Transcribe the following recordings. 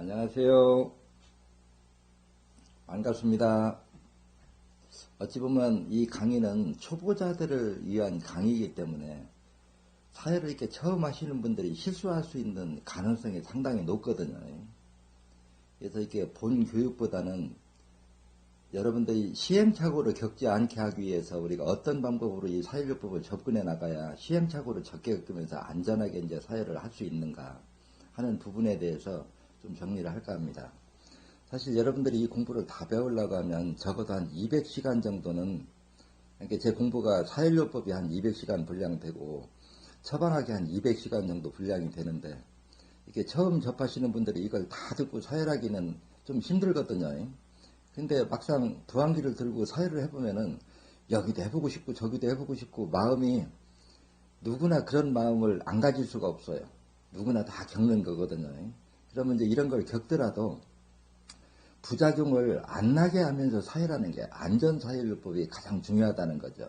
안녕하세요. 반갑습니다. 어찌 보면 이 강의는 초보자들을 위한 강의이기 때문에 사회를 이렇게 처음 하시는 분들이 실수할 수 있는 가능성이 상당히 높거든요. 그래서 이렇게 본 교육보다는 여러분들이 시행착오를 겪지 않게 하기 위해서 우리가 어떤 방법으로 이 사회교법을 접근해 나가야 시행착오를 적게 겪으면서 안전하게 이제 사회를 할 수 있는가 하는 부분에 대해서 좀 정리를 할까 합니다. 사실 여러분들이 이 공부를 다 배우려고 하면 적어도 한 200시간 정도는 이렇게 제 공부가 사회요법이 한 200시간 분량 되고 처방하기 한 200시간 정도 분량이 되는데 이게 처음 접하시는 분들이 이걸 다 듣고 사회하기는 좀 힘들거든요. 근데 막상 부항기를 들고 사회를 해보면은 여기도 해보고 싶고 저기도 해보고 싶고 마음이 누구나 그런 마음을 안 가질 수가 없어요. 누구나 다 겪는 거거든요. 그러면 이제 이런 걸 겪더라도 부작용을 안 나게 하면서 사회라는 게 안전사회요법이 가장 중요하다는 거죠.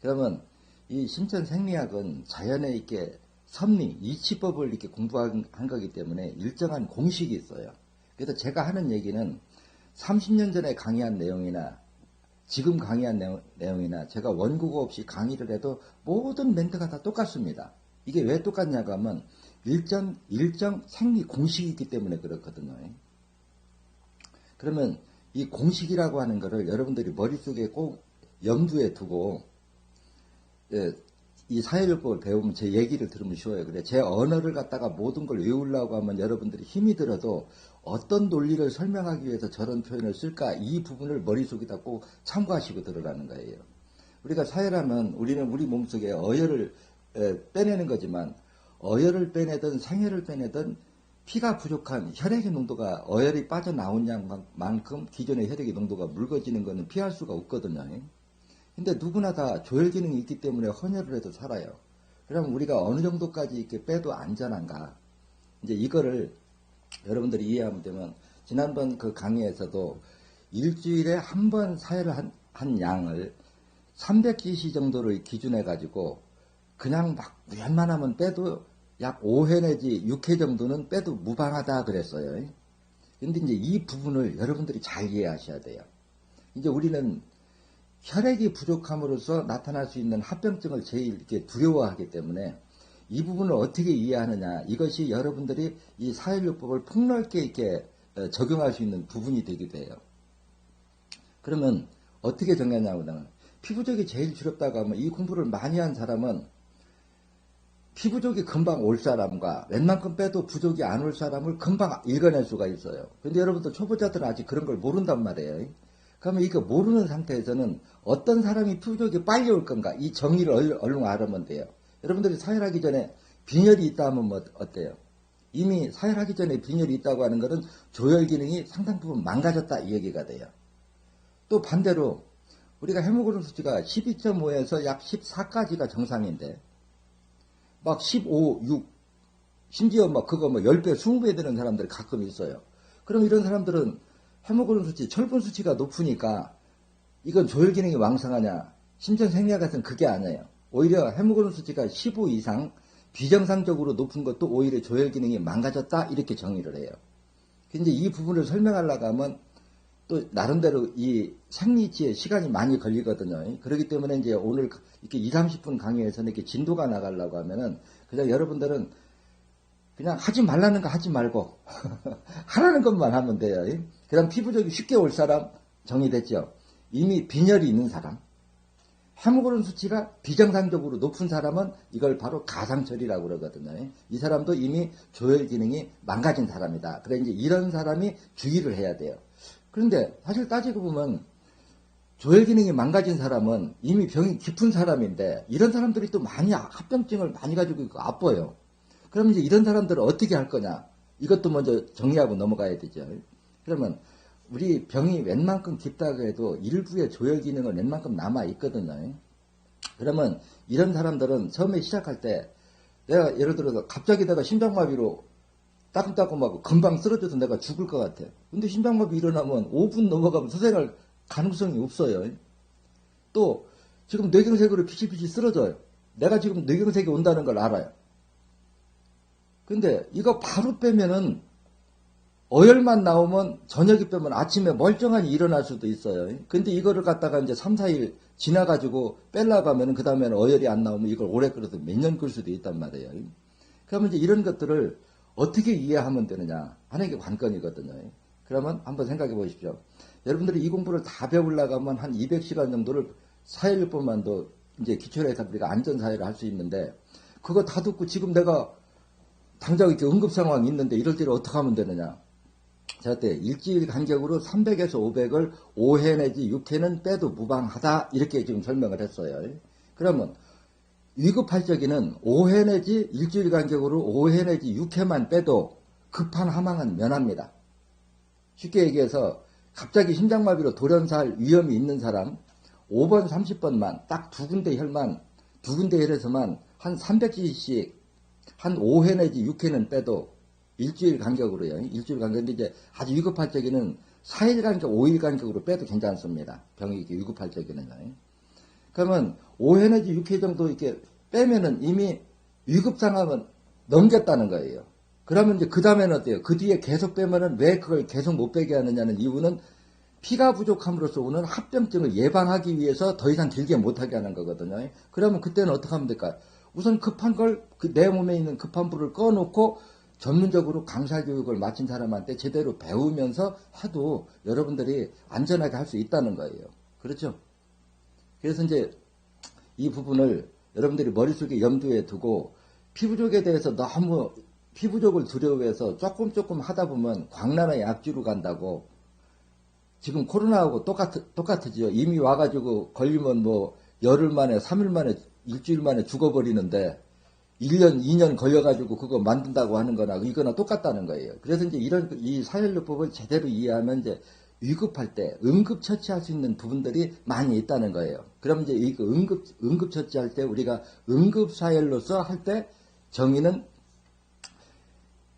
그러면 이 신천생리학은 자연에 있게 섭리, 이치법을 이렇게 공부한 거기 때문에 일정한 공식이 있어요. 그래서 제가 하는 얘기는 30년 전에 강의한 내용이나 지금 강의한 내용, 이나 제가 원국어 없이 강의를 해도 모든 멘트가 다 똑같습니다. 이게 왜 똑같냐고 하면 일정, 일정 생리 공식이 있기 때문에 그렇거든요. 그러면 이 공식이라고 하는 것을 여러분들이 머릿속에 꼭 염두에 두고 예, 이 사회요법을 배우면 제 얘기를 들으면 쉬워요. 그래 제 언어를 갖다가 모든 걸 외우려고 하면 여러분들이 힘이 들어도 어떤 논리를 설명하기 위해서 저런 표현을 쓸까 이 부분을 머릿속에다 꼭 참고하시고 들으라는 거예요. 우리가 사회라면 우리는 우리 몸속에 어혈을 빼내는 거지만 어혈을 빼내든 생혈을 빼내든 피가 부족한 혈액의 농도가 어혈이 빠져나온 양만큼 기존의 혈액의 농도가 묽어지는 것은 피할 수가 없거든요. 근데 누구나 다 조혈 기능이 있기 때문에 헌혈을 해도 살아요. 그럼 우리가 어느 정도까지 이렇게 빼도 안전한가? 이제 이거를 여러분들이 이해하면 되면 지난번 그 강의에서도 일주일에 한 번 사혈을 한, 한 양을 300cc 정도를 기준해 가지고 그냥 막 웬만하면 빼도 약 5회 내지 6회 정도는 빼도 무방하다 그랬어요. 근데 이제 이 부분을 여러분들이 잘 이해하셔야 돼요. 이제 우리는 혈액이 부족함으로써 나타날 수 있는 합병증을 제일 이렇게 두려워하기 때문에 이 부분을 어떻게 이해하느냐 이것이 여러분들이 이 사회요법을 폭넓게 이렇게 어, 적용할 수 있는 부분이 되기도 해요. 그러면 어떻게 정했냐고 하면 피부적이 제일 두렵다고 하면 이 공부를 많이 한 사람은 피부족이 금방 올 사람과 웬만큼 빼도 부족이 안 올 사람을 금방 읽어낼 수가 있어요. 근데 여러분들 초보자들은 아직 그런 걸 모른단 말이에요. 그러면 이거 모르는 상태에서는 어떤 사람이 피부족이 빨리 올 건가 이 정의를 얼른, 얼른 알으면 돼요. 여러분들이 사혈하기 전에 빈혈이 있다 하면 뭐 어때요? 이미 사혈하기 전에 빈혈이 있다고 하는 것은 조혈 기능이 상당 부분 망가졌다 이 얘기가 돼요. 또 반대로 우리가 헤모글로빈 수치가 12.5에서 약 14까지가 정상인데 막 15, 6, 심지어 막 그거 뭐 10배, 20배 되는 사람들이 가끔 있어요. 그럼 이런 사람들은 헤모글로빈 수치, 철분 수치가 높으니까 이건 조혈 기능이 왕성하냐? 심장 생리학 같은 그게 아니에요. 오히려 헤모글로빈 수치가 15 이상 비정상적으로 높은 것도 오히려 조혈 기능이 망가졌다 이렇게 정의를 해요. 근데 이 부분을 설명하려고 하면 또 나름대로 이 생리치에 시간이 많이 걸리거든요. 그렇기 때문에 이제 오늘 이렇게 2, 30분 강의에서는 이렇게 진도가 나가려고 하면은 그냥 여러분들은 그냥 하지 말라는 거 하지 말고 하라는 것만 하면 돼요. 그다음 피부적이 쉽게 올 사람 정의됐죠. 이미 빈혈이 있는 사람, 헤모글로빈 수치가 비정상적으로 높은 사람은 이걸 바로 가상철이라고 그러거든요. 이 사람도 이미 조혈 기능이 망가진 사람이다. 그래 이제 이런 사람이 주의를 해야 돼요. 그런데 사실 따지고 보면 조혈 기능이 망가진 사람은 이미 병이 깊은 사람인데 이런 사람들이 또 많이 합병증을 많이 가지고 있고 아파요. 그럼 이제 이런 사람들은 어떻게 할 거냐? 이것도 먼저 정리하고 넘어가야 되죠. 그러면 우리 병이 웬만큼 깊다고 해도 일부의 조혈 기능은 웬만큼 남아 있거든요. 그러면 이런 사람들은 처음에 시작할 때 내가 예를 들어서 갑자기 내가 심장마비로 따끔따끔하고 금방 쓰러져서 내가 죽을 것 같아. 근데 심장마비 일어나면 5분 넘어가면 서생할 가능성이 없어요. 또 지금 뇌경색으로 피실피실 쓰러져요. 내가 지금 뇌경색이 온다는 걸 알아요. 근데 이거 바로 빼면은 어혈만 나오면 저녁에 빼면 아침에 멀쩡하니 일어날 수도 있어요. 근데 이거를 갖다가 이제 3, 4일 지나가지고 빼려고 하면 그 다음에는 어혈이 안 나오면 이걸 오래 끓여서 몇 년 끌 수도 있단 말이에요. 그러면 이제 이런 것들을 어떻게 이해하면 되느냐 하는 게 관건이거든요. 그러면 한번 생각해 보십시오. 여러분들이 이 공부를 다 배우려고 하면 한 200시간 정도를 사회일법만도 이제 기초로 해서 우리가 안전사회를 할 수 있는데 그거 다 듣고 지금 내가 당장 이렇게 응급 상황이 있는데 이럴 때를 어떻게 하면 되느냐. 자, 때 일주일 간격으로 300에서 500을 5회 내지 6회는 빼도 무방하다 이렇게 지금 설명을 했어요. 그러면 위급할 적에는 5회 내지 일주일 간격으로 5회 내지 6회만 빼도 급한 하망은 면합니다. 쉽게 얘기해서 갑자기 심장마비로 돌연사할 위험이 있는 사람 5번 30번만 딱 두 군데 혈만 두 군데 혈에서만 한 300cc씩 한 5회 내지 6회는 빼도 일주일 간격으로요. 일주일 간격인데 이제 아주 위급할 적에는 4일 간격, 5일 간격으로 빼도 괜찮습니다. 병이 이렇게 위급할 적에는요. 그러면 5회 내지 6회 정도 이렇게 빼면은 이미 위급 상황은 넘겼다는 거예요. 그러면 이제 그 다음에는 어때요? 그 뒤에 계속 빼면은 왜 그걸 계속 못 빼게 하느냐는 이유는 피가 부족함으로써 오는 합병증을 예방하기 위해서 더 이상 길게 못하게 하는 거거든요. 그러면 그때는 어떻게 하면 될까요? 우선 급한 걸, 그 내 몸에 있는 급한 불을 꺼놓고 전문적으로 강사 교육을 마친 사람한테 제대로 배우면서 해도 여러분들이 안전하게 할 수 있다는 거예요. 그렇죠? 그래서 이제 이 부분을 여러분들이 머릿속에 염두에 두고 피부족에 대해서 너무 피부족을 두려워해서 조금 조금 하다 보면 광란의 약주로 간다고 지금 코로나하고 똑같, 똑같으지요. 이미 와가지고 걸리면 뭐 열흘 만에, 3일 만에, 일주일 만에 죽어버리는데 1년, 2년 걸려가지고 그거 만든다고 하는 거나 이거나 똑같다는 거예요. 그래서 이제 이런, 이 사혈요법을 제대로 이해하면 이제 위급할 때 응급 처치할 수 있는 부분들이 많이 있다는 거예요. 그럼 이제 이 응급, 응급 처치할 때 우리가 응급사혈로서 할 때 정의는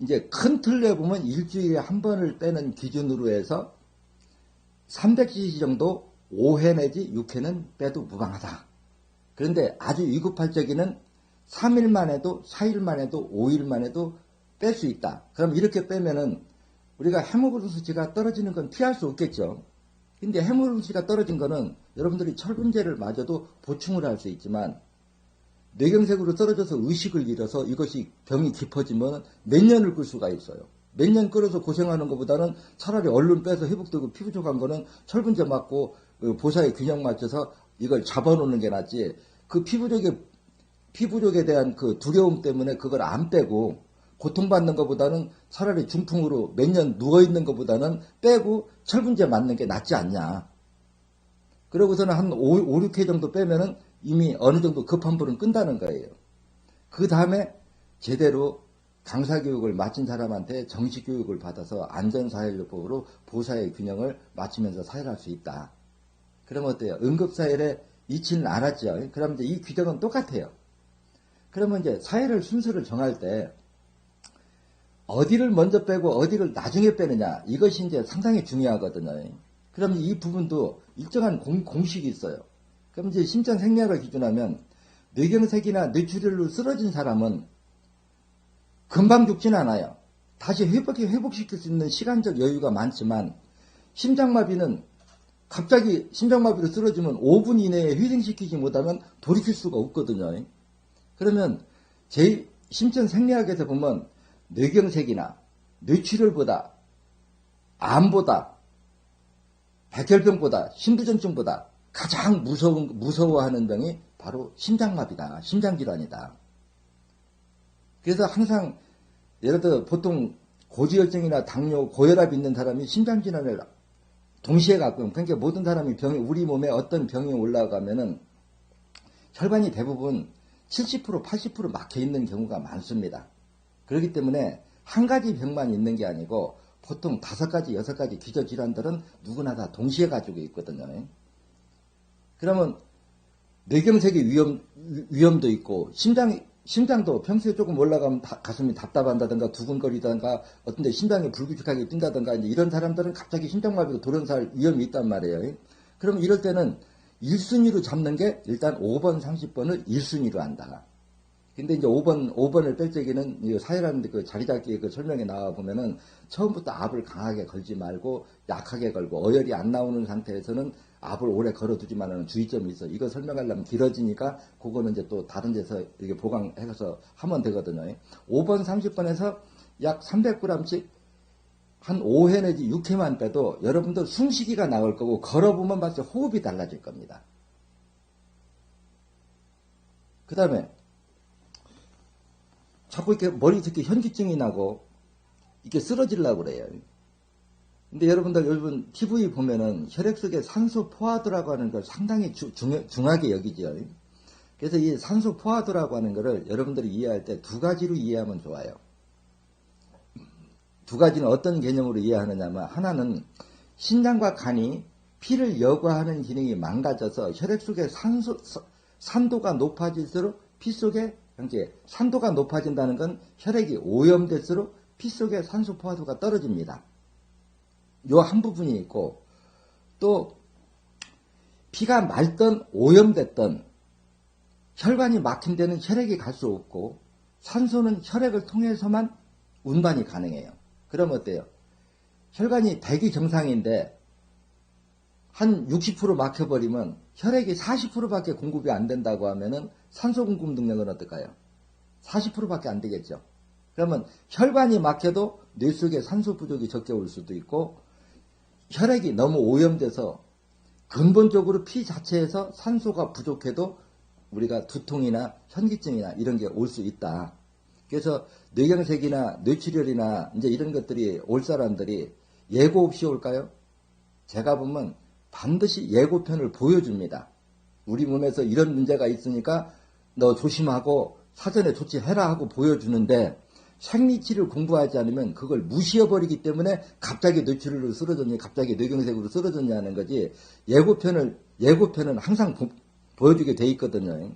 이제 큰 틀로 보면 일주일에 한 번을 빼는 기준으로 해서 300cc 정도 5회 내지 6회는 빼도 무방하다. 그런데 아주 위급할 적에는 3일만 해도 4일만 해도 5일만 해도 뺄 수 있다. 그럼 이렇게 빼면은 우리가 수치가 떨어지는 건 피할 수 없겠죠. 근데 수치가 떨어진 거는 여러분들이 철분제를 마저도 보충을 할 수 있지만 뇌경색으로 떨어져서 의식을 잃어서 이것이 병이 깊어지면 몇 년을 끌 수가 있어요. 몇 년 끌어서 고생하는 것보다는 차라리 얼른 빼서 회복되고 피부 족한 거는 철분제 맞고 그 보사의 균형 맞춰서 이걸 잡아놓는 게 낫지. 그 피부족에 피부족에 대한 그 두려움 때문에 그걸 안 빼고 고통받는 것보다는 차라리 중풍으로 몇 년 누워있는 것보다는 빼고 철분제 맞는 게 낫지 않냐. 그러고서는 한 5, 5 6회 정도 빼면은 이미 어느 정도 급한 불은 끈다는 거예요. 그 다음에 제대로 강사 교육을 마친 사람한테 정식 교육을 받아서 안전사회요법으로 보사의 균형을 맞추면서 사회할 수 있다. 그럼 어때요? 응급사회에 이치는 않았죠. 그럼 이제 이 규정은 똑같아요. 그러면 이제 사회를 순서를 정할 때 어디를 먼저 빼고 어디를 나중에 빼느냐 이것이 이제 상당히 중요하거든요. 그럼 이 부분도 일정한 공, 식이 있어요. 그럼 이제 심장 생리학을 기준하면 뇌경색이나 뇌출혈로 쓰러진 사람은 금방 죽진 않아요. 다시 회복, 회복시킬 수 있는 시간적 여유가 많지만 심장마비는 갑자기 심장마비로 쓰러지면 5분 이내에 희생시키지 못하면 돌이킬 수가 없거든요. 그러면 제 심전 생리학에서 보면 뇌경색이나 뇌출혈보다 암보다 백혈병보다 심부전증보다 가장 무서운 무서워하는 병이 바로 심장마비다. 심장질환이다. 그래서 항상 예를 들어 보통 고지혈증이나 당뇨, 고혈압 있는 사람이 심장질환을 동시에 갖고 그러니까 모든 사람이 병이 우리 몸에 어떤 병이 올라가면은 혈관이 대부분 70% 80% 막혀 있는 경우가 많습니다. 그렇기 때문에 한 가지 병만 있는 게 아니고 보통 다섯 가지, 여섯 가지 기저질환들은 누구나 다 동시에 가지고 있거든요. 그러면 뇌경색의 위험, 위험도 있고 심장, 심장도 평소에 조금 올라가면 다, 가슴이 답답한다든가 두근거리다든가 어떤 데 심장이 불규칙하게 뛴다든가 이런 사람들은 갑자기 심장마비로 돌연사할 위험이 있단 말이에요. 그럼 이럴 때는 1순위로 잡는 게 일단 5번, 30번을 1순위로 한다. 근데 이제 5번, 5번을 뺄 적에는 이 사회라는데 그 자기 잡기 그 설명에 나와 보면은 처음부터 압을 강하게 걸지 말고 약하게 걸고 어혈이 안 나오는 상태에서는 압을 오래 걸어두지만은 주의점이 있어. 이거 설명하려면 길어지니까 그거는 이제 또 다른 데서 이게 보강해서 하면 되거든요. 5번, 30번에서 약 300g씩 한 5회 내지 6회만 빼도 여러분들 숨쉬기가 나올 거고 걸어보면 때 호흡이 달라질 겁니다. 그 다음에 자꾸 이렇게 머리 이렇게 현기증이 나고 이렇게 쓰러지려고 그래요. 근데 여러분들 여러분 TV 보면은 혈액 속에 산소 포화도라고 하는 걸 상당히 주- 중, 중하게 여기죠. 그래서 이 산소 포화도라고 하는 거를 여러분들이 이해할 때 두 가지로 이해하면 좋아요. 두 가지는 어떤 개념으로 이해하느냐면 하나는 신장과 간이 피를 여과하는 기능이 망가져서 혈액 속에 산소 서- 산도가 높아질수록 피 속에 이제 산도가 높아진다는 건 혈액이 오염될수록 피 속에 산소 포화도가 떨어집니다. 요 한 부분이 있고 또 피가 맑던 오염됐던 혈관이 막힌 데는 혈액이 갈 수 없고 산소는 혈액을 통해서만 운반이 가능해요. 그럼 어때요? 혈관이 대기 정상인데 한 60% 막혀버리면 혈액이 40%밖에 공급이 안 된다고 하면은 산소 공급 능력은 어떨까요? 40%밖에 안 되겠죠. 그러면 혈관이 막혀도 뇌 속에 산소 부족이 적게 올 수도 있고 혈액이 너무 오염돼서 근본적으로 피 자체에서 산소가 부족해도 우리가 두통이나 현기증이나 이런 게 올 수 있다. 그래서 뇌경색이나 뇌출혈이나 이제 이런 것들이 올 사람들이 예고 없이 올까요? 제가 보면 반드시 예고편을 보여줍니다. 우리 몸에서 이런 문제가 있으니까 너 조심하고 사전에 조치해라 하고 보여주는데 생리치를 공부하지 않으면 그걸 무시해버리기 때문에 갑자기 뇌출혈로 쓰러졌니 갑자기 뇌경색으로 쓰러졌냐 하는 거지 예고편을 예고편은 항상 보, 보여주게 돼 있거든요.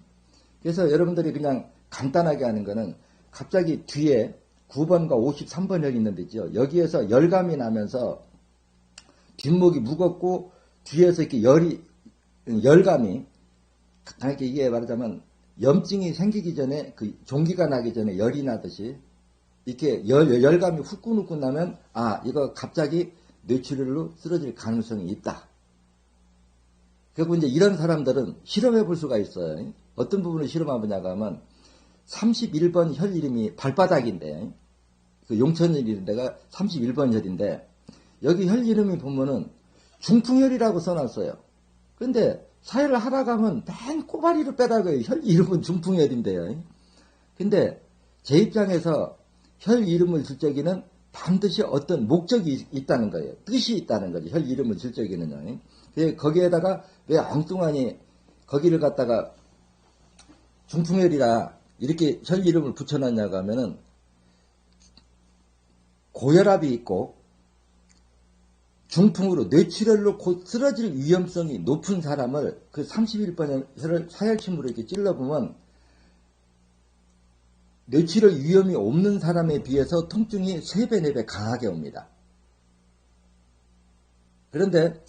그래서 여러분들이 그냥 간단하게 하는 거는 갑자기 뒤에 9번과 53번 혈이 있는데죠. 여기에서 열감이 나면서 뒷목이 무겁고 뒤에서 이렇게 열이 열감이 이렇게 이게 말하자면 염증이 생기기 전에 그 종기가 나기 전에 열이 나듯이 이렇게 열, 열감이 후끈후끈 나면 아 이거 갑자기 뇌출혈로 쓰러질 가능성이 있다. 그리고 이제 이런 사람들은 실험해 볼 수가 있어요. 어떤 부분을 실험해보냐고 하면 31번 혈 이름이 발바닥인데 그 용천혈이라는 데가 31번 혈인데 여기 혈 이름이 보면은 중풍혈이라고 써놨어요. 근데 사회를 하다 가면 맨 꼬바리로 빼다가요. 혈 이름은 중풍혈인데요. 근데 제 입장에서 혈 이름을 줄 적에는 반드시 어떤 목적이 있다는 거예요. 뜻이 있다는 거죠. 혈 이름을 줄 적에는요. 근데 거기에다가 왜 엉뚱하니 거기를 갖다가 중풍혈이라 이렇게 혈 이름을 붙여놨냐고 하면은 고혈압이 있고 중풍으로 뇌출혈로 곧 쓰러질 위험성이 높은 사람을 그 31번 혈을 사혈침으로 이렇게 찔러보면 뇌출혈 위험이 없는 사람에 비해서 통증이 3배, 4배 강하게 옵니다. 그런데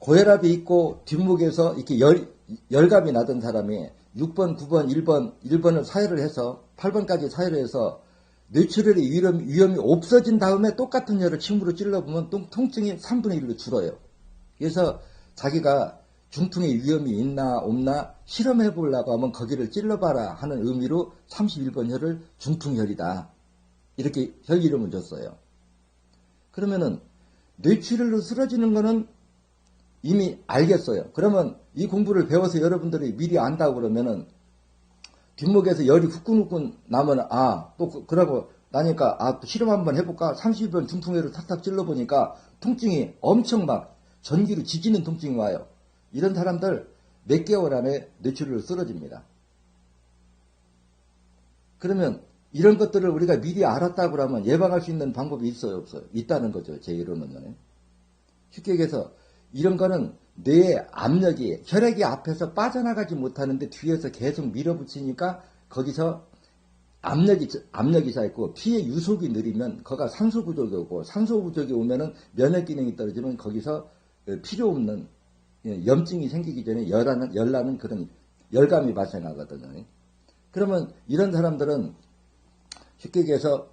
고혈압이 있고 뒷목에서 이렇게 열, 열감이 나던 사람이 6번, 9번, 1번, 1번을 사혈을 해서 8번까지 사혈을 해서 뇌출혈의 위험, 위험이 없어진 다음에 똑같은 혈을 침으로 찔러보면 통, 통증이 3분의 1로 줄어요. 그래서 자기가 중풍의 위험이 있나 없나 실험해 보려고 하면 거기를 찔러봐라 하는 의미로 31번 혈을 중풍혈이다. 이렇게 혈 이름을 줬어요. 그러면은 뇌출혈로 쓰러지는 거는 이미 알겠어요. 그러면 이 공부를 배워서 여러분들이 미리 안다고 그러면은 뒷목에서 열이 후끈후끈 나면 아 또 그러고 나니까 아 또 실험 한번 해볼까 30번 중풍회를 탁탁 찔러보니까 통증이 엄청 막 전기로 지지는 통증이 와요. 이런 사람들 몇 개월 안에 뇌출혈로 쓰러집니다. 그러면 이런 것들을 우리가 미리 알았다고 그러면 예방할 수 있는 방법이 있어요 없어요? 있다는 거죠 제 이론은 쉽게 얘기해서 이런 거는 뇌의 압력이 혈액이 앞에서 빠져나가지 못하는데 뒤에서 계속 밀어붙이니까 거기서 압력이 압력이 쌓이고 피의 유속이 느리면 거가 산소 부족이 오고 산소 부족이 오면은 면역 기능이 떨어지면 거기서 필요 없는 염증이 생기기 전에 열나는 열나는 그런 열감이 발생하거든요. 그러면 이런 사람들은 쉽게 얘기해서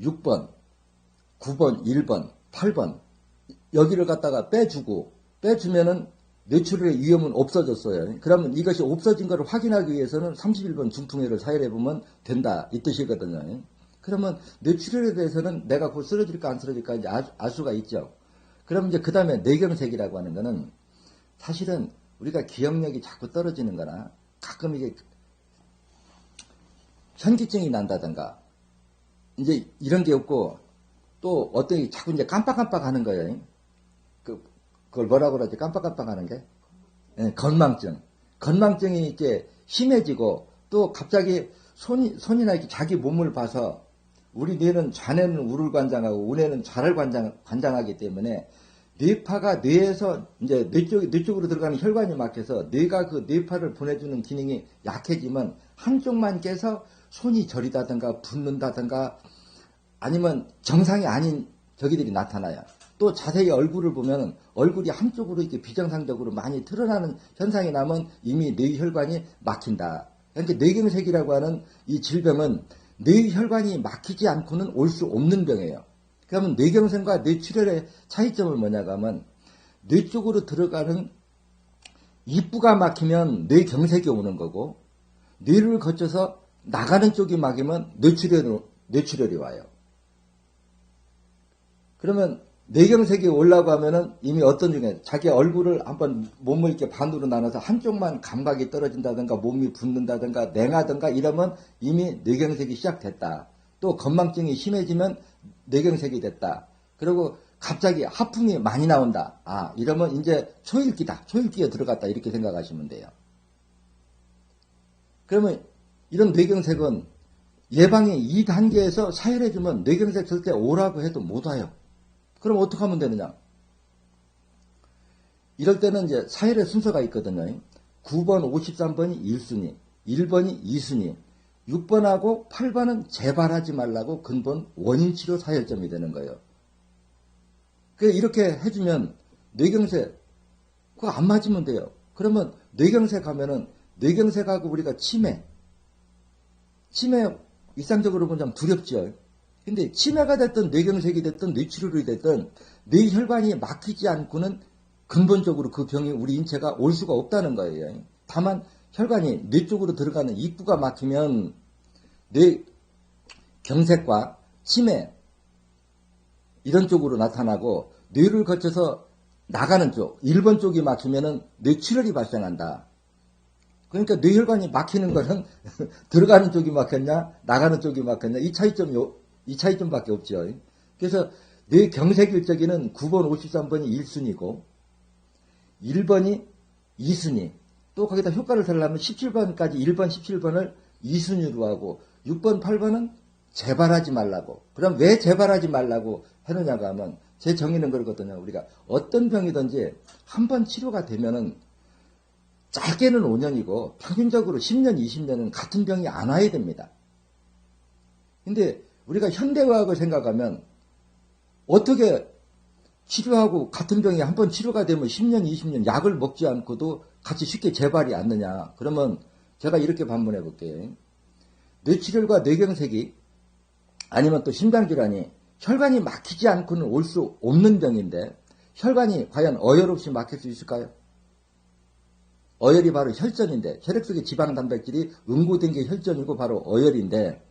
6번, 9번, 1번, 8번 여기를 갖다가 빼주고 빼주면은 뇌출혈의 위험은 없어졌어요. 그러면 이것이 없어진 것을 확인하기 위해서는 31번 중풍회를 사혈해 보면 된다 이 뜻이거든요. 그러면 뇌출혈에 대해서는 내가 곧 쓰러질까 안 쓰러질까 이제 알, 알 수가 있죠. 그럼 이제 그 다음에 뇌경색이라고 하는 거는 사실은 우리가 기억력이 자꾸 떨어지는 거나 가끔 이게 현기증이 난다든가 이제 이런 게 없고 또 어떤 게 자꾸 이제 깜빡깜빡 하는 거예요. 그, 그걸 뭐라고 그러지? 깜빡깜빡 하는 게? 예, 건망증. 건망증이 이제 심해지고 또 갑자기 손이, 손이나 이렇게 자기 몸을 봐서 우리 뇌는 좌뇌는 우를 관장하고 우뇌는 좌를 관장, 관장하기 때문에 뇌파가 뇌에서 이제 뇌 쪽, 뇌 쪽으로 들어가는 혈관이 막혀서 뇌가 그 뇌파를 보내주는 기능이 약해지면 한쪽만 깨서 손이 저리다든가 붓는다든가 아니면 정상이 아닌 저기들이 나타나요. 또 자세히 얼굴을 보면 얼굴이 한쪽으로 이렇게 비정상적으로 많이 드러나는 현상이 나면 이미 뇌혈관이 막힌다. 그러니까 뇌경색이라고 하는 이 질병은 뇌혈관이 막히지 않고는 올 수 없는 병이에요. 그러면 뇌경색과 뇌출혈의 차이점은 뭐냐고 하면 뇌 쪽으로 들어가는 입부가 막히면 뇌경색이 오는 거고 뇌를 거쳐서 나가는 쪽이 막히면 뇌출혈, 뇌출혈이 와요. 그러면 뇌경색이 올라고 하면은 이미 어떤 중에 자기 얼굴을 한번 몸을 이렇게 반으로 나눠서 한쪽만 감각이 떨어진다든가 몸이 붓는다든가 냉하든가 이러면 이미 뇌경색이 시작됐다. 또 건망증이 심해지면 뇌경색이 됐다. 그리고 갑자기 하품이 많이 나온다. 아, 이러면 이제 초일기다. 초일기에 들어갔다. 이렇게 생각하시면 돼요. 그러면 이런 뇌경색은 예방의 2단계에서 사혈해주면 뇌경색 절대 오라고 해도 못 와요. 그럼 어떻게 하면 되느냐? 이럴 때는 이제 사혈의 순서가 있거든요. 9번, 53번이 1순위, 1번이 2순위, 6번하고 8번은 재발하지 말라고 근본 원인 치료 사혈점이 되는 거예요. 그 이렇게 해주면 뇌경색 그거 안 맞으면 돼요. 그러면 뇌경색 하면은 뇌경색하고 우리가 치매 치매 일상적으로 보면 좀 두렵죠. 근데 치매가 됐든 뇌경색이 됐든 뇌출혈이 됐든 뇌혈관이 막히지 않고는 근본적으로 그 병이 우리 인체가 올 수가 없다는 거예요. 다만 혈관이 뇌 쪽으로 들어가는 입구가 막히면 뇌 경색과 치매 이런 쪽으로 나타나고 뇌를 거쳐서 나가는 쪽 1번 쪽이 막히면은 뇌출혈이 발생한다. 그러니까 뇌혈관이 막히는 거는 들어가는 쪽이 막혔냐 나가는 쪽이 막혔냐 이 차이점이 이 차이점밖에 없죠. 그래서 뇌 경색일적에는 9번 53번이 1순위고 1번이 2순위 또 거기다 효과를 달려면 17번까지 1번 17번을 2순위로 하고 6번 8번은 재발하지 말라고 그럼 왜 재발하지 말라고 해놓냐고 하면 제 정의는 그렇거든요. 우리가 어떤 병이든지 한 번 치료가 되면은 짧게는 5년이고 평균적으로 10년, 20년은 같은 병이 안 와야 됩니다. 근데 우리가 현대의학을 생각하면 어떻게 치료하고 같은 병이 한 번 치료가 되면 10년, 20년 약을 먹지 않고도 같이 쉽게 재발이 않느냐. 그러면 제가 이렇게 반문해 볼게요. 뇌출혈과 뇌경색이 아니면 또 심장질환이 혈관이 막히지 않고는 올 수 없는 병인데 혈관이 과연 어혈 없이 막힐 수 있을까요? 어혈이 바로 혈전인데 혈액 속의 지방 단백질이 응고된 게 혈전이고 바로 어혈인데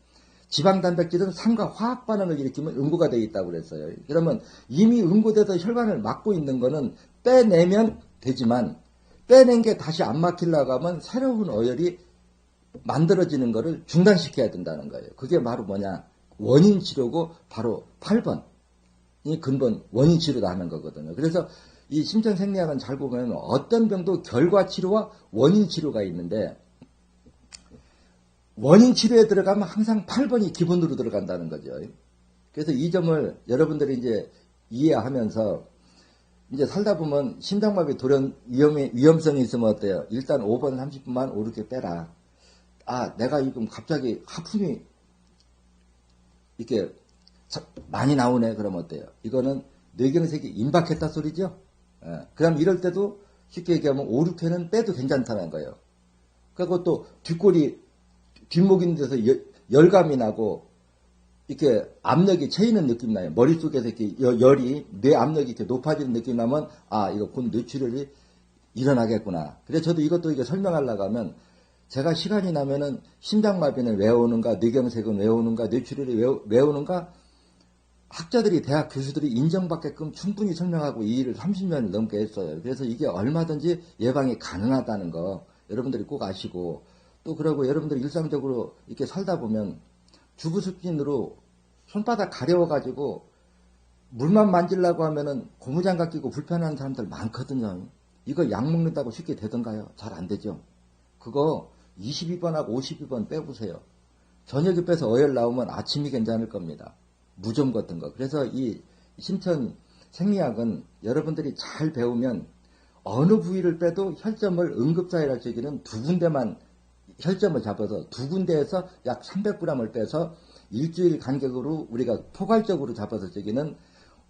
지방 단백질은 산과 화학 반응을 일으키면 응고가 되어 있다고 그랬어요. 그러면 이미 응고돼서 혈관을 막고 있는 거는 빼내면 되지만 빼낸 게 다시 안 막히려고 하면 새로운 어혈이 만들어지는 거를 중단시켜야 된다는 거예요. 그게 바로 뭐냐? 원인 치료고 바로 8번. 이 근본 원인 치료다 하는 거거든요. 그래서 이 심장생리학은 잘 보면 어떤 병도 결과 치료와 원인 치료가 있는데 원인 치료에 들어가면 항상 8번이 기본으로 들어간다는 거죠. 그래서 이 점을 여러분들이 이제 이해하면서 이제 살다 보면 심장마비 돌연 위험이, 위험성이 있으면 어때요? 일단 5번 30분만 오르게 빼라. 아, 내가 지금 갑자기 하품이 이렇게 많이 나오네. 그럼 어때요? 이거는 뇌경색이 임박했다 소리죠? 예. 그럼 이럴 때도 쉽게 얘기하면 5, 6회는 빼도 괜찮다는 거예요. 그리고 또 뒷골이 뒷목 있는 데서 열- 열감이 나고 이렇게 압력이 채이는 느낌 나요. 머릿속에서 이렇게 여- 열이 뇌 압력이 이렇게 높아지는 느낌 나면 아 이거 곧 뇌출혈이 일어나겠구나. 그래서 저도 이것도 이게 설명하려고 하면 제가 시간이 나면은 심장마비는 왜 오는가, 뇌경색은 왜 오는가, 뇌출혈이 왜, 오- 왜 오는가 학자들이 대학 교수들이 인정받게끔 충분히 설명하고 이 일을 30년을 넘게 했어요. 그래서 이게 얼마든지 예방이 가능하다는 거 여러분들이 꼭 아시고 또 그러고 여러분들이 일상적으로 이렇게 살다 보면 주부 습진으로 손바닥 가려워가지고 물만 만지려고 하면은 고무장갑 끼고 불편한 사람들 많거든요. 이거 약 먹는다고 쉽게 되던가요? 잘 안 되죠. 그거 22번하고 52번 빼보세요. 저녁에 빼서 어혈 나오면 아침이 괜찮을 겁니다. 무좀 같은 거. 그래서 이 신천 생리학은 여러분들이 잘 배우면 어느 부위를 빼도 혈점을 응급자혈할 적에는 두 군데만 혈점을 잡아서 두 군데에서 약 300g을 빼서 일주일 간격으로 우리가 포괄적으로 잡아서 저기는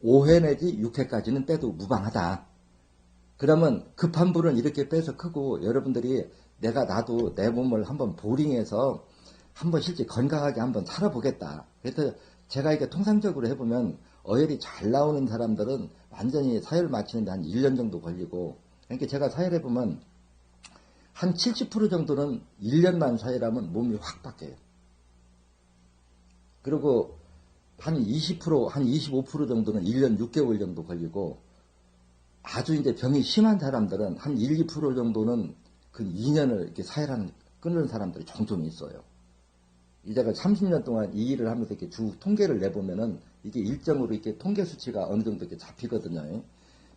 5회 내지 6회까지는 빼도 무방하다. 그러면 급한 불은 이렇게 빼서 크고 여러분들이 내가 나도 내 몸을 한번 보링해서 한번 실제 건강하게 한번 살아보겠다. 그래서 제가 이게 통상적으로 해보면 어혈이 잘 나오는 사람들은 완전히 사혈 마치는데 한 1년 정도 걸리고 그러니까 제가 사혈해보면 한 70% 정도는 1년만 사혈하면 몸이 확 바뀌어요. 그리고 한 20%, 한 25% 정도는 1년 6개월 정도 걸리고 아주 이제 병이 심한 사람들은 한 1, 2% 정도는 그 2년을 이렇게 사혈하는, 끊는 사람들이 종종 있어요. 이제가 30년 동안 이 일을 하면서 이렇게 주 통계를 내보면은 이게 일정으로 이렇게 통계 수치가 어느 정도 이렇게 잡히거든요.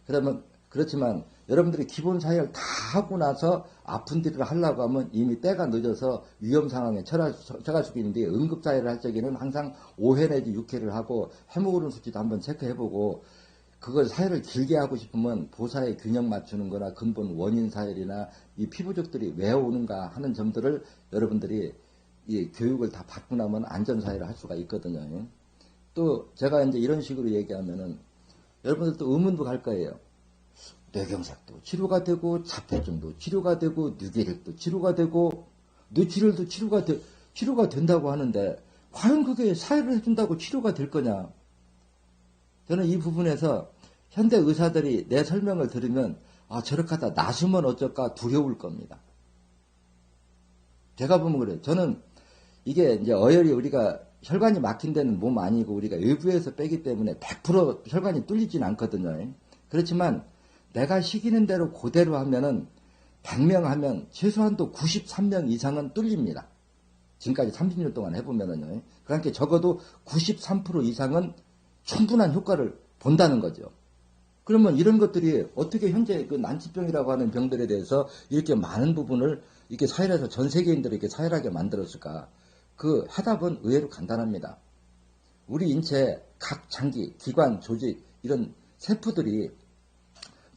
그러면 그렇지만 여러분들이 기본 사혈 다 하고 나서 아픈 일을 하려고 하면 이미 때가 늦어서 위험 상황에 처할, 수- 처할 수 있는데 응급 사혈을 할 적에는 항상 5회 내지 6회를 하고 해모그론 수치도 한번 체크해보고 그걸 사혈을 길게 하고 싶으면 보사의 균형 맞추는 거나 근본 원인 사혈이나 이 피부족들이 왜 오는가 하는 점들을 여러분들이 이 교육을 다 받고 나면 안전 사혈을 할 수가 있거든요. 또 제가 이제 이런 식으로 얘기하면은 여러분들도 의문도 갈 거예요. 뇌경색도 치료가 되고 자폐증도 치료가 되고 뇌계력도 치료가 되고 뇌출혈도 치료가 되, 치료가 된다고 하는데 과연 그게 사회를 해준다고 치료가 될 거냐? 저는 이 부분에서 현대 의사들이 내 설명을 들으면 아 저렇게 하다 나수면 어쩔까 두려울 겁니다. 제가 보면 그래요. 저는 이게 이제 어혈이 우리가 혈관이 막힌 데는 몸 아니고 우리가 외부에서 빼기 때문에 100% 혈관이 뚫리진 않거든요. 그렇지만 내가 시키는 대로 그대로 하면은 100명 하면 최소한도 93명 이상은 뚫립니다. 지금까지 30년 동안 해보면은요. 그러니까 적어도 93% 이상은 충분한 효과를 본다는 거죠. 그러면 이런 것들이 어떻게 현재 그 난치병이라고 하는 병들에 대해서 이렇게 많은 부분을 이렇게 사회에서 전 세계인들을 이렇게 사회하게 만들었을까? 그 해답은 의외로 간단합니다. 우리 인체 각 장기, 기관, 조직 이런 세포들이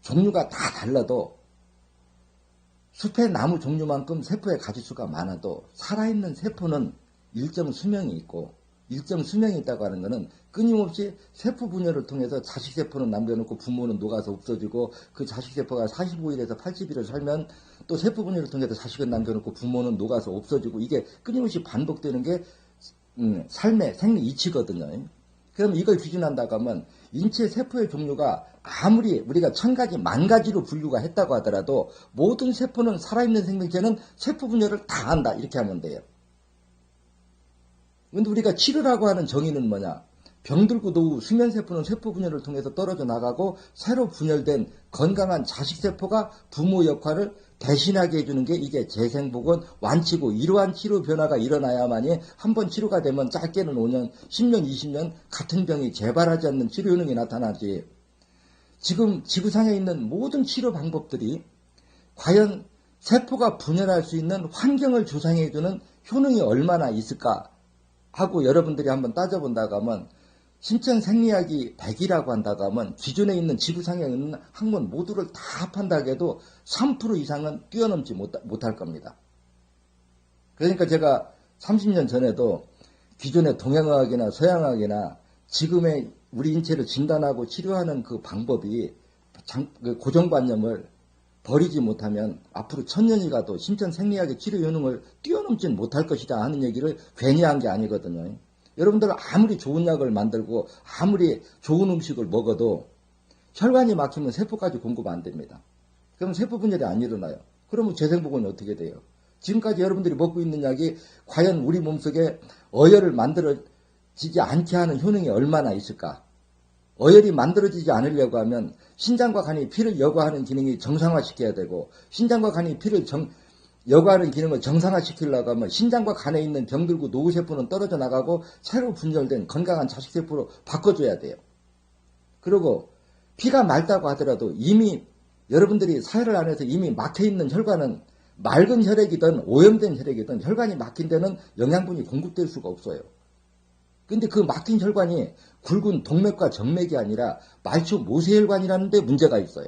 종류가 다 달라도 숲의 나무 종류만큼 세포의 가지수가 많아도 살아있는 세포는 일정 수명이 있고 일정 수명이 있다고 하는 것은 끊임없이 세포 분열을 통해서 자식 세포는 남겨놓고 부모는 녹아서 없어지고 그 자식 세포가 45일에서 80일을 살면 또 세포 분열을 통해서 자식은 남겨놓고 부모는 녹아서 없어지고 이게 끊임없이 반복되는 게 음, 삶의 생리 이치거든요. 그럼 이걸 기준한다고 하면 인체 세포의 종류가 아무리 우리가 천 가지, 만 가지로 분류가 했다고 하더라도 모든 세포는 살아있는 생명체는 세포 분열을 다 한다. 이렇게 하면 돼요. 근데 우리가 치료라고 하는 정의는 뭐냐? 병들고 노후 수면세포는 세포 분열을 통해서 떨어져 나가고 새로 분열된 건강한 자식세포가 부모 역할을 대신하게 해주는 게 이게 재생복원 완치고 이러한 치료 변화가 일어나야만이 한 번 치료가 되면 짧게는 5년, 10년, 20년 같은 병이 재발하지 않는 치료 효능이 나타나지. 지금 지구상에 있는 모든 치료 방법들이 과연 세포가 분열할 수 있는 환경을 조성해주는 효능이 얼마나 있을까 하고 여러분들이 한번 따져본다고 하면 신천 생리학이 100이라고 한다고 하면 기존에 있는 지구상에 있는 학문 모두를 다 합한다고 해도 3% 이상은 뛰어넘지 못, 못할 겁니다. 그러니까 제가 30년 전에도 기존의 동양의학이나 서양의학이나 지금의 우리 인체를 진단하고 치료하는 그 방법이 장- 그 고정관념을 버리지 못하면 앞으로 천년이 가도 신천 생리학의 치료 효능을 뛰어넘진 못할 것이다 하는 얘기를 괜히 한 게 아니거든요. 여러분들 아무리 좋은 약을 만들고 아무리 좋은 음식을 먹어도 혈관이 막히면 세포까지 공급 안 됩니다. 그럼 세포 분열이 안 일어나요. 그러면 재생복은 어떻게 돼요? 지금까지 여러분들이 먹고 있는 약이 과연 우리 몸속에 어혈을 만들어지지 않게 하는 효능이 얼마나 있을까? 어혈이 만들어지지 않으려고 하면 신장과 간이 피를 여과하는 기능이 정상화시켜야 되고 신장과 간이 피를 정, 여과하는 기능을 정상화시키려고 하면 신장과 간에 있는 병들고 노후세포는 떨어져 나가고 새로 분열된 건강한 자식세포로 바꿔줘야 돼요. 그리고 피가 맑다고 하더라도 이미 여러분들이 사혈을 안해서 이미 막혀있는 혈관은 맑은 혈액이든 오염된 혈액이든 혈관이 막힌 데는 영양분이 공급될 수가 없어요. 근데 그 막힌 혈관이 굵은 동맥과 정맥이 아니라 말초 모세혈관이라는 데 문제가 있어요.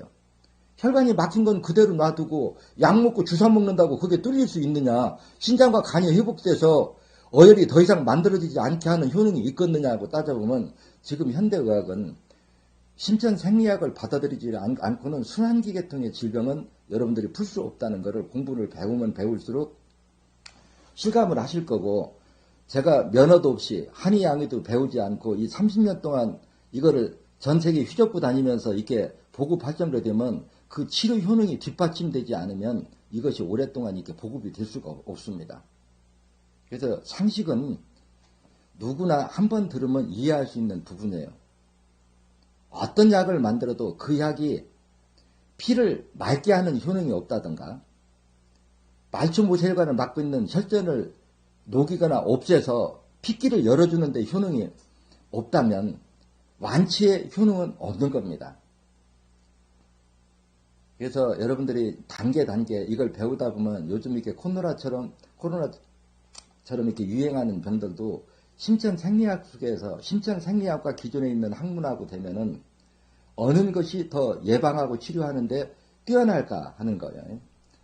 혈관이 막힌 건 그대로 놔두고 약 먹고 주사 먹는다고 그게 뚫릴 수 있느냐. 신장과 간이 회복돼서 어혈이 더 이상 만들어지지 않게 하는 효능이 있겠느냐고 따져보면 지금 현대의학은 신천 생리학을 받아들이지 않- 않고는 순환기 계통의 질병은 여러분들이 풀 수 없다는 것을 공부를 배우면 배울수록 실감을 하실 거고 제가 면허도 없이 한의 양의도 배우지 않고 이 30년 동안 이거를 전 세계 휘젓고 다니면서 이렇게 보급할 정도 되면 그 치료 효능이 뒷받침되지 않으면 이것이 오랫동안 이렇게 보급이 될 수가 없습니다. 그래서 상식은 누구나 한 번 들으면 이해할 수 있는 부분이에요. 어떤 약을 만들어도 그 약이 피를 맑게 하는 효능이 없다던가 말초 모세혈관을 막고 있는 혈전을 녹이거나 없애서 핏기를 열어주는 데 효능이 없다면 완치의 효능은 없는 겁니다. 그래서 여러분들이 단계 단계 이걸 배우다 보면 요즘 이렇게 코로나처럼 코로나처럼 이렇게 유행하는 병들도 심천 생리학 속에서 심천 생리학과 기존에 있는 학문하고 되면은 어느 것이 더 예방하고 치료하는데 뛰어날까 하는 거예요.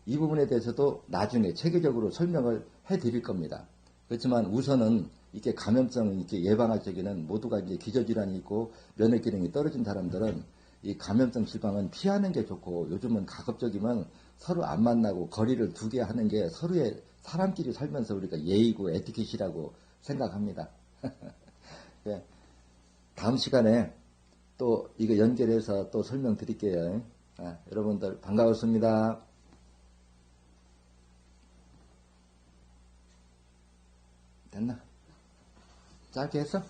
이 부분에 대해서도 나중에 체계적으로 설명을 해 드릴 겁니다. 그렇지만 우선은 이렇게 감염성을 이렇게 예방할 적에는 모두가 이제 기저질환이 있고 면역 기능이 떨어진 사람들은 이 감염성 질병은 피하는 게 좋고 요즘은 가급적이면 서로 안 만나고 거리를 두게 하는 게 서로의 사람끼리 살면서 우리가 예의고 에티켓이라고 생각합니다. 예. 다음 시간에 또 이거 연결해서 또 설명드릴게요. 아, 여러분들 반가웠습니다. 됐나? 짧게 했어?